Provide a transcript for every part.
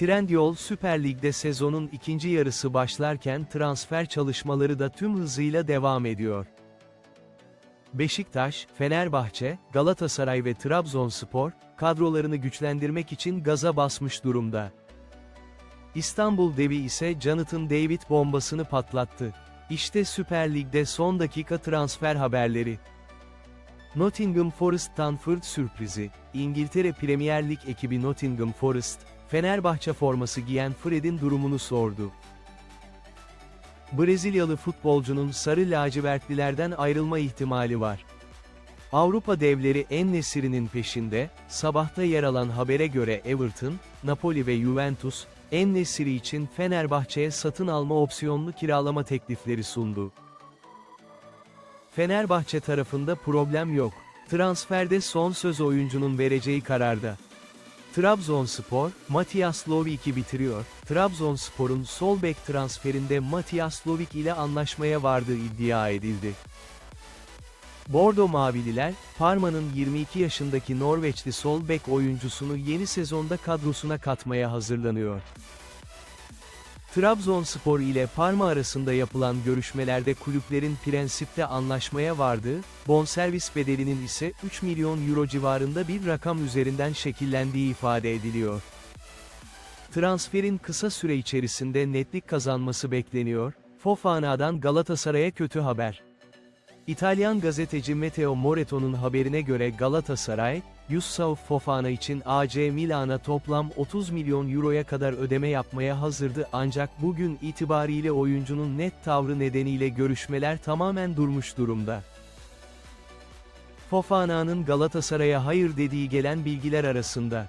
Trendyol Süper Lig'de sezonun ikinci yarısı başlarken transfer çalışmaları da tüm hızıyla devam ediyor. Beşiktaş, Fenerbahçe, Galatasaray ve Trabzonspor, kadrolarını güçlendirmek için gaza basmış durumda. İstanbul Devi ise Jonathan David bombasını patlattı. İşte Süper Lig'de son dakika transfer haberleri. Nottingham Forest Stanford sürprizi, İngiltere Premier Lig ekibi Nottingham Forest, Fenerbahçe forması giyen Fred'in durumunu sordu. Brezilyalı futbolcunun sarı lacivertlilerden ayrılma ihtimali var. Avrupa devleri En-Nesyri'nin peşinde, sabahta yer alan habere göre Everton, Napoli ve Juventus, En-Nesyri için Fenerbahçe'ye satın alma opsiyonlu kiralama teklifleri sundu. Fenerbahçe tarafında problem yok. Transferde son söz oyuncunun vereceği kararda. Trabzonspor, Matias Lovik'i bitiriyor. Trabzonspor'un sol bek transferinde Matias Lovik ile anlaşmaya vardığı iddia edildi. Bordo Mavililer, Parma'nın 22 yaşındaki Norveçli sol bek oyuncusunu yeni sezonda kadrosuna katmaya hazırlanıyor. Trabzonspor ile Parma arasında yapılan görüşmelerde kulüplerin prensipte anlaşmaya vardığı, bonservis bedelinin ise 3 milyon euro civarında bir rakam üzerinden şekillendiği ifade ediliyor. Transferin kısa süre içerisinde netlik kazanması bekleniyor, Fofana'dan Galatasaray'a kötü haber. İtalyan gazeteci Matteo Moreto'nun haberine göre Galatasaray, Yusuf Fofana için AC Milan'a toplam 30 milyon euroya kadar ödeme yapmaya hazırdı ancak bugün itibariyle oyuncunun net tavrı nedeniyle görüşmeler tamamen durmuş durumda. Fofana'nın Galatasaray'a hayır dediği gelen bilgiler arasında.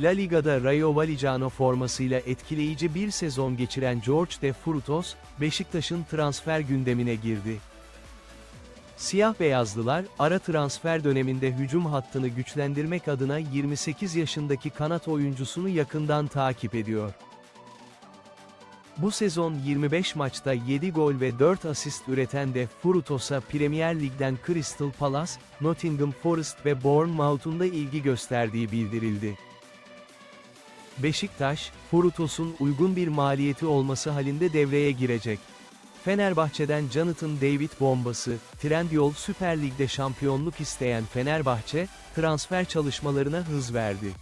La Liga'da Rayo Vallecano formasıyla etkileyici bir sezon geçiren George de Frutos, Beşiktaş'ın transfer gündemine girdi. Siyah beyazlılar, ara transfer döneminde hücum hattını güçlendirmek adına 28 yaşındaki kanat oyuncusunu yakından takip ediyor. Bu sezon 25 maçta 7 gol ve 4 asist üreten de Frutos'a Premier Lig'den Crystal Palace, Nottingham Forest ve Bournemouth'un da ilgi gösterdiği bildirildi. Beşiktaş, Frutos'un uygun bir maliyeti olması halinde devreye girecek. Fenerbahçe'den Jonathan David bombası, Trendyol Süper Lig'de şampiyonluk isteyen Fenerbahçe, transfer çalışmalarına hız verdi.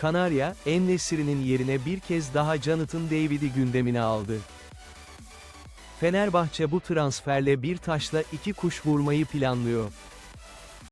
Kanarya, En-Nesyri'nin yerine bir kez daha Jonathan David'i gündemine aldı. Fenerbahçe bu transferle bir taşla iki kuş vurmayı planlıyor.